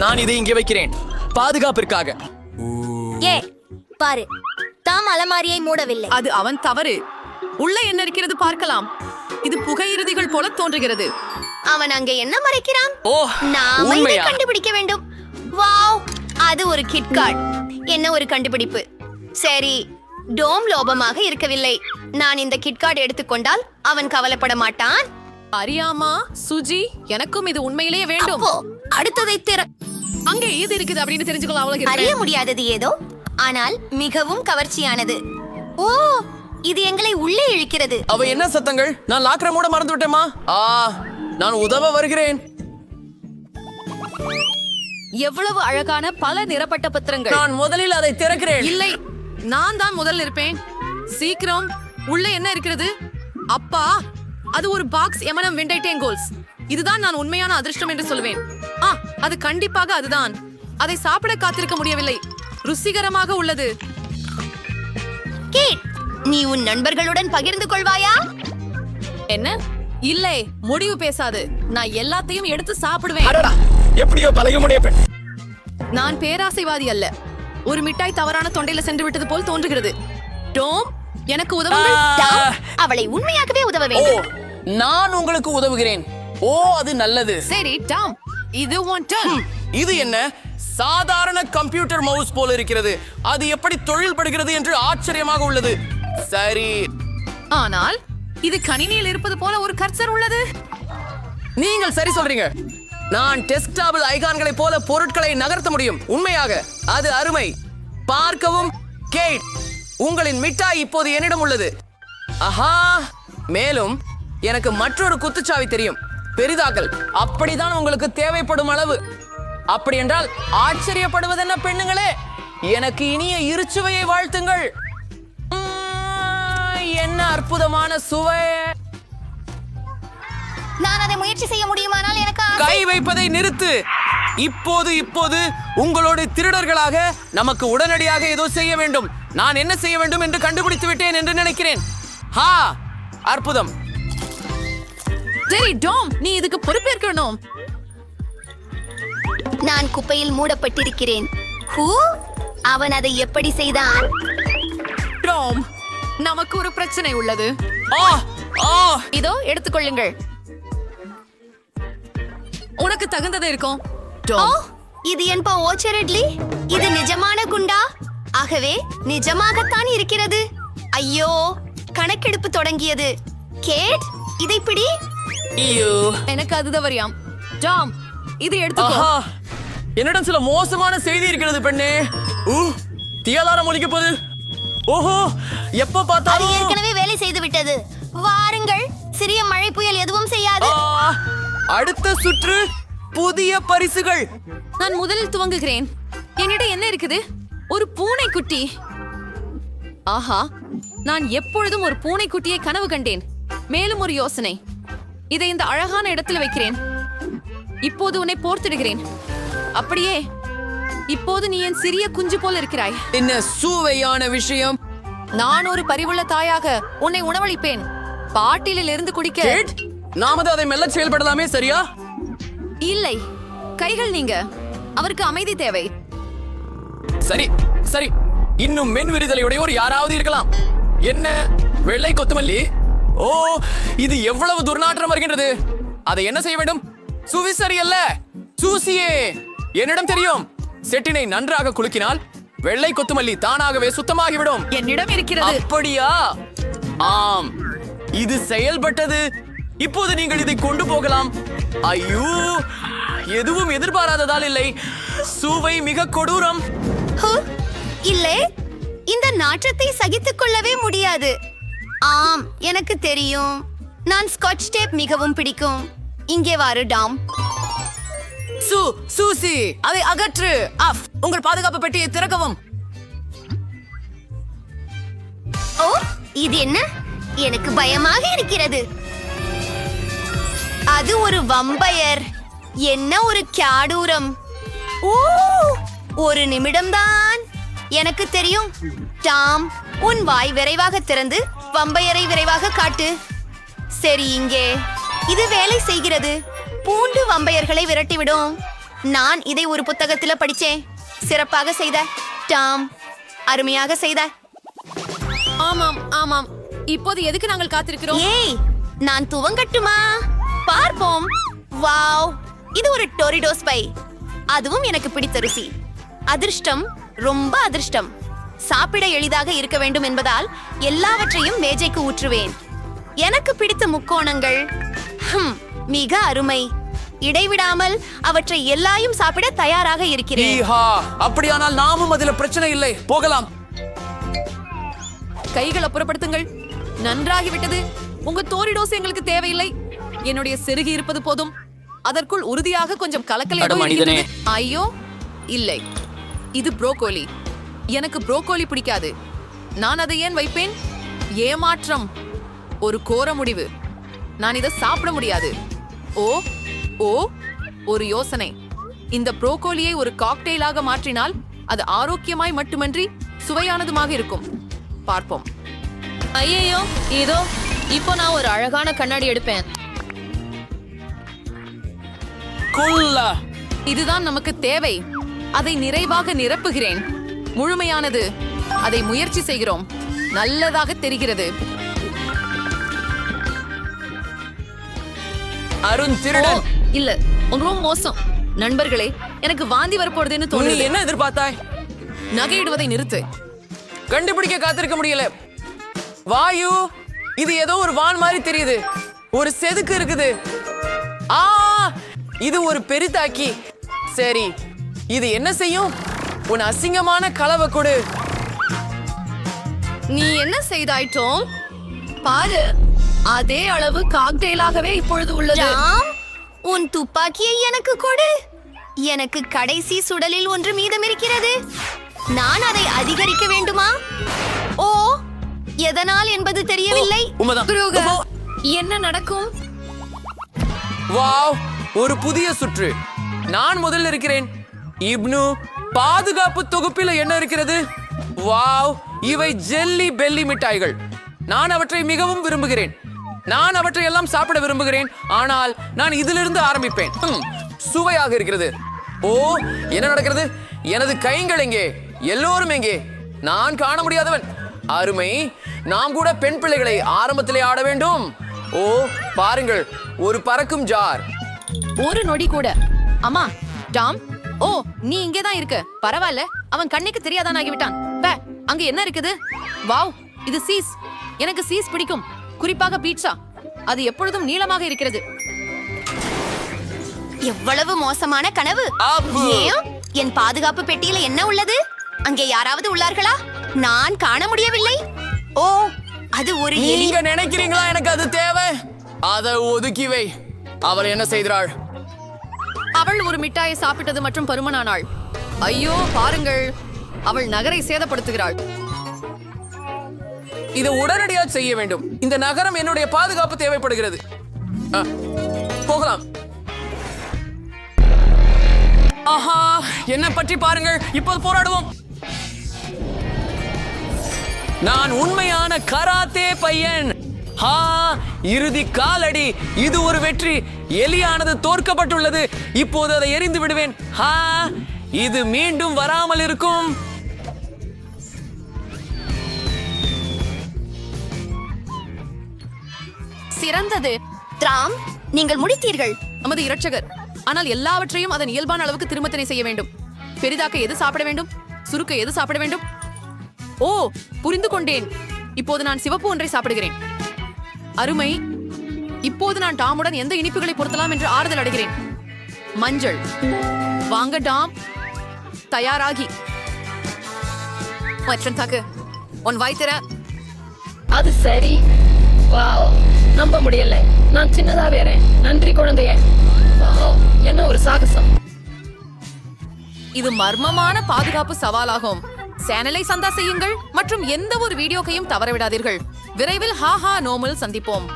நான் இதை இங்கே வைக்கிறேன். பாதுகாப்பிற்காக. ஏ பாரு. தாம் அலமாரியை மூடவில்லை. அது அவன் தவறு. உள்ள என்ன இருக்கிறது பார்க்கலாம். இது புகையிறுதிகள் போல தோன்றுகிறது. அவன் அங்க என்ன மறைக்கிறான்? ஓ நாம இதை உண்மையா? கண்டுபிடிக்க வேண்டும். வாவ் அது ஒரு கிட்காட் என்ன ஒரு கண்டுபிடிப்பு? சரி டோம் லோபமாக இருக்கவில்லை. நான் இந்த கிட்கார்ட் எடுத்துக்கொண்டால் அவன் கவலைப்பட மாட்டான். அறியாமா சுஜி? எனக்கும் இது உண்மையிலேயே வேண்டும். அப்போ அடுத்ததை திற அங்கே இது இருக்குது அப்படின்னு தெரிஞ்சுக்கொள்ள அவ்வளவு அறிய முடியாதது ஏதோ. ஆனால் மிகவும் கவர்ச்சியானது. ஓ இது எங்களை உள்ளே இழுக்கிறது. அவ என்ன சத்தங்கள்? நான் லாக்கரை மூட மறந்து விட்டேமா ஆ நான் உதவ வருகிறேன். எவ்வளவு அழகான பல நிறப்பட்ட பத்திரங்கள். நான் முதலில் அதை திறக்கிறேன். இல்லை நான் தான் முதல்ல இருப்பேன் சீக்கிரம் உள்ள என்ன இருக்கிறது? அப்பா அது ஒரு பாக்ஸ் எமனம் விண்டைட்டேங்கோல்ஸ் இதுதான் நான் உண்மையான அதிர்ஷ்டம் என்று சொல்வேன். ஆ அது கண்டிப்பாக அதுதான். அதை சாப்பிட காத்திருக்க முடியவில்லை. ருசிகரமாக உள்ளது. கேட் நீ உன் நண்பர்களுடன் பகிர்ந்து கொள்வாயா? என்ன? இல்லை முடிவு பேசாது. நான் எல்லாத்தையும் எடுத்து சாப்பிடுவேன். அடடா எப்படியோ நான் பேராசைவாதி அல்ல. ஒரு மிட்டாய் தவறான தொண்டையில சென்று விட்டது போல் தோன்றுகிறது. டோம் எனக்கு உதவுங்கள். டாம், அவளை உண்மையாகவே உதவ ஓ வேண்டும். நான் உங்களுக்கு உதவுகிறேன். ஓ அது நல்லது. சரி டாம். இது ஒன் டர்ன் இது என்ன? சாதாரண கம்ப்யூட்டர் மவுஸ் போல இருக்கிறது. அது எப்படி தொழில் படுகிறது என்று ஆச்சரியமாக உள்ளது. சரி. ஆனால் இது கணினியில் இருப்பது போல ஒரு கர்சர் உள்ளது. நீங்கள் சரி சொல்றீங்க. நான் டெஸ்க்டாபிள் ஐகான்களை போல பொருட்களை நகர்த்த முடியும். உண்மையாக அது அருமை. பார்க்கவும் கேட். உங்களின் மிட்டாய் இப்போது என்னிடம் உள்ளது. ஆஹா! மேலும் எனக்கு மற்றொரு குத்துச்சாவி தெரியும். பெரிதாக்கல் அப்படிதான் உங்களுக்கு தேவைப்படும் அளவு. அப்படி என்றால் ஆச்சரியப்படுவதென்ன பெண்ணுங்களே? எனக்கு இனிய இருச்சுவையை வாழ்த்துங்கள். என்ன அற்புதமான சுவை. நான் அதை முயற்சி செய்ய முடியுமானால் எனக்கு. கை வைப்பதை நிறுத்து. இப்போது இப்போது உங்களோட திருடர்களாக நமக்கு உடனடியாக ஏதோ செய்ய வேண்டும். நான் என்ன செய்ய வேண்டும் என்று கண்டுபிடித்து விட்டேன் என்று நினைக்கிறேன். ஹா! அற்புதம். சரி டாம் நீ இதுக்கு பொறுப்பேற்கணும். நான் குப்பையில் மூடப்பட்டிருக்கிறேன். ஹூ? அவன் அதை எப்படி செய்தான்? டாம் நமக்கு ஒரு பிரச்சனை உள்ளது. ஆ ஆ. இதோ எடுத்துக்கொள்ளுங்கள். உனக்கு தகுந்தது இருக்கும். ஓ டாம் இது என்ப ஓச்சரட்லி இது நிஜமான குண்டா? ஆகவே நிஜமாகத்தான் இருக்கிறது. ஐயோ கணக்கெடுப்பு தொடங்கியது. கேட் இதை பிடி. ஐயோ. எனக்கு அதுதான் வரியாம். டாம் இது எடுத்துக்கோ. என்னிடம் சில மோசமான செய்தி இருக்கிறது பெண்ணே. ஊ தீயாதாரம் ஒழிக்க போகுது ஓஹோ எப்ப அது பார்த்தாலும் ஏற்கனவே வேலை செய்து விட்டது. வாருங்கள் சிறிய மழை புயல் எதுவும் செய்யாது. அடுத்த சுற்று புதிய பரிசுகள். நான் முதலில் துவங்குகிறேன். என்னிடம் என்ன இருக்குது? ஒரு பூனைக்குட்டி. ஆஹா நான் எப்பொழுதும் ஒரு பூனைக்குட்டியை கனவு கண்டேன். மேலும் ஒரு யோசனை. இதை இந்த அழகான இடத்தில் வைக்கிறேன். இப்போது உன்னை போர்த்திடுகிறேன். அப்படியே இப்போது நீ என் சிறிய குஞ்சு போல இருக்கிறாய். என்ன சுவையான விஷயம். நான் ஒரு பரிவுள்ள தாயாக உன்னை உணவளிப்பேன். பாட்டிலில் இருந்து குடிக்க. கேட் நாமது அதை மெல்ல செயல்படலாமே சரியா? இல்லை. கைகள் நீங்க. அவருக்கு அமைதி தேவை. சரி சரி. இன்னும் மென் விரிதலையுடையோர் யாராவது இருக்கலாம். என்ன? வெள்ளை கொத்துமல்லி? ஓ இது எவ்வளவு துர்நாற்றம் வருகின்றது? அதை என்ன செய்ய வேண்டும்? சுவிசரி அல்ல சூசியே. என்னிடம் தெரியும். செட்டினை நன்றாக குலுக்கினால் வெள்ளை கொத்துமல்லி தானாகவே சுத்தமாகிவிடும். என்னிடம் இருக்கிறது. அப்படியா? ஆம். இது செயல்பட்டது. இப்போது நீங்கள் இதை கொண்டு போகலாம். ஐயோ எதுவும் எதிர்பாராததால் இல்லை. சுவை மிக கொடூரம். இல்லை. இந்த நாற்றத்தை சகித்துக் கொள்ளவே முடியாது. ஆம் எனக்கு தெரியும். நான் ஸ்காட்ச் டேப் மிகவும் பிடிக்கும். இங்கே வாரு டாம். சு சூசி அதை அகற்று. அஃப் உங்கள் பாதுகாப்பு பெட்டியை திறக்கவும். ஓ இது என்ன? எனக்கு பயமாக இருக்கிறது. அது ஒரு வம்பயர். என்ன ஒரு கியாடூரம். ஓ ஒரு நிமிடம்தான். எனக்கு தெரியும். டாம் உன் வாய் விரைவாக திறந்து வம்பயரை விரைவாக காட்டு. சரி இங்கே. இது வேலை செய்கிறது. பூண்டு வம்பயர்களை விரட்டிவிடும். நான் இதை ஒரு புத்தகத்துல படிச்சேன். சிறப்பாக செய்த. டாம் அருமையாக செய்த. ஆமாம் ஆமாம். இப்போது எதுக்கு நாங்கள் காத்திருக்கிறோம்? ஏய் நான் துவங்கட்டுமா? பார்ப்போம். வாவ் இது ஒரு டொரிடோஸ் பை அதுவும் எனக்கு பிடித்த ருசி. அதிர்ஷ்டம் ரொம்ப அதிர்ஷ்டம். சாப்பிட எளிதாக இருக்க வேண்டும் என்பதால் எல்லாவற்றையும் மேஜைக்கு ஊற்றுவேன். எனக்கு பிடித்த முக்கோணங்கள். ஹம், மிக அருமை. இடைவிடாமல் அவற்றை எல்லாயும் சாப்பிட தயாராக இருக்கிறேன். ஈஹா அப்படியானால் நாமும் அதுல பிரச்சனை இல்லை. போகலாம். கைகளை புறப்படுத்துங்கள். நன்றாகிவிட்டது. உங்க தோரிடோஸ் எங்களுக்கு தேவையில்லை. என்னுடைய செருகி இருப்பது போதும். அதற்குள் உறுதியாக கொஞ்சம் கலக்கல். ஐயோ இல்லை. இது புரோக்கோலி. எனக்கு புரோக்கோலி பிடிக்காது. நான் அதை ஏன் வைப்பேன்? ஏமாற்றம். ஒரு கோர முடிவு. நான் இதை சாப்பிட முடியாது. ஓ ஓ ஒரு யோசனை. இந்த புரோக்கோலியை ஒரு காக்டெயிலாக மாற்றினால் அது ஆரோக்கியமாய் மட்டுமன்றி சுவையானதுமாக இருக்கும். பார்ப்போம். ஐயோ இதோ இப்போ நான் ஒரு அழகான கண்ணாடி எடுப்பேன். குல்லா. இதுதான் நமக்கு தேவை. அதை நிறைவாக நிரப்புகிறேன். முழுமையானது. அதை முயற்சி செய்கிறோம். நல்லதாக தெரிகிறது. அருண் திருடன். இல்ல ரொம்ப மோசம். நண்பர்களே எனக்கு வாந்தி வரப்போறதுன்னு நீ தோணுது. என்ன எதிர்பார்த்தாய்? நகையிடுவதை நிறுத்து. கண்டுபிடிக்க காத்திருக்க முடியல. வாயு இது ஏதோ ஒரு வான் மாதிரி தெரியுது. ஒரு செதுக்கு இருக்குது. ஆ இது ஒரு பெரிதாக்கி. சரி இது என்ன செய்யும்? உன் அசிங்கமான கலவை கொடு. நீ என்ன செய்தாயிட்டோம் பாரு அதே அளவு காக்டெயிலாகவே இப்பொழுது உள்ளது. உன் துப்பாக்கியை எனக்கு கொடு. எனக்கு கடைசி சுடலில் ஒன்று மீதம் இருக்கிறது நான் அதை அதிகரிக்க வேண்டுமா? ஓ எதனால் என்பது தெரியவில்லை. என்ன நடக்கும்? வாவ். ஒரு புதிய சுற்று. நான் முதல்ல இருக்கிறேன். இப்னு பாதுகாப்பு தொகுப்பில் என்ன இருக்கிறது? வாவ் இவை ஜெல்லி பெல்லி மிட்டாய்கள். நான் அவற்றை மிகவும் விரும்புகிறேன். நான் அவற்றை எல்லாம் சாப்பிட விரும்புகிறேன். ஆனால் நான் இதிலிருந்து ஆரம்பிப்பேன். சுவையாக இருக்கிறது. ஓ என்ன நடக்கிறது? எனது கைங்கள் எங்கே? எல்லோரும் எங்கே? நான் காண முடியாதவன். அருமை. நாம் கூட பெண் பிள்ளைகளை ஆரம்பத்திலே ஆட வேண்டும். ஓ பாருங்கள் ஒரு பறக்கும் ஜார். ஒரு நொடி கூட. அம்மா டாம் ஓ நீ இங்கே தான் இருக்க. பரவாயில்ல அவன் கண்ணுக்கு தெரியாதான் ஆகிவிட்டான். பே அங்க என்ன இருக்குது? வாவ் இது சீஸ். எனக்கு சீஸ் பிடிக்கும். குறிப்பாக பீட்சா. அது எப்பொழுதும் நீளமாக இருக்கிறது. எவ்வளவு மோசமான கனவு. ஏன்? என் பாதுகாப்பு பெட்டியில என்ன உள்ளது? அங்கே யாராவது உள்ளார்களா? நான் காண முடியவில்லை. ஓ அது ஒரு நீங்க நினைக்கிறீங்களா எனக்கு அது தேவை? அதை ஒதுக்கி வை. அவள் என்ன செய்கிறாள்? அவள் ஒரு மிட்டாயை சாப்பிட்டது மற்றும் பருமனானாள். ஐயோ பாருங்கள். அவள் நகரை சேதப்படுத்துகிறாள். இதை உடனடியாக செய்ய வேண்டும். இந்த நகரம் என்னுடைய பாதுகாப்பு தேவைப்படுகிறது. போகலாம். ஆஹா என்ன பற்றி பாருங்கள். இப்போது போராடுவோம். நான் உண்மையான கராத்தே பையன். ஹா இறுதி காலடி. இது ஒரு வெற்றி. எலியானது தோற்கப்பட்டுள்ளது. இப்போது அதை எரிந்து விடுவேன். ஹா இது மீண்டும் வராமல் இருக்கும். சிறந்தது. ராம் நீங்கள் முடித்தீர்கள். நமது இரட்சகர் ஆனால் எல்லாவற்றையும் அதன் இயல்பான அளவுக்கு திருமத்தனை செய்ய வேண்டும். பெரிதாக்க எது சாப்பிட வேண்டும்? சுருக்க எது சாப்பிட வேண்டும்? ஓ புரிந்து கொண்டேன். இப்போது நான் சிவப்பு ஒன்றை சாப்பிடுகிறேன். அருமை. இப்போது நான் டாமுடன் எந்த இனிப்புகளை பொருத்தலாம் என்று ஆறுதல் அடைகிறேன். மஞ்சள். வாங்க டாம். தயாராகி. மற்றன் தாக்கு உன் வாய் திற. அது சரி. வாவ் நம்ப முடியல. நான் சின்னதா வேறேன். நன்றி குழந்தைய. என்ன ஒரு சாகசம். இது மர்மமான பாதுகாப்பு சவாலாகும். சேனலை சந்தா செய்யுங்கள் மற்றும் எந்த ஒரு வீடியோக்கையும் தவறவிடாதீர்கள். விரைவில் ஹாஹா நோமல் சந்திப்போம்.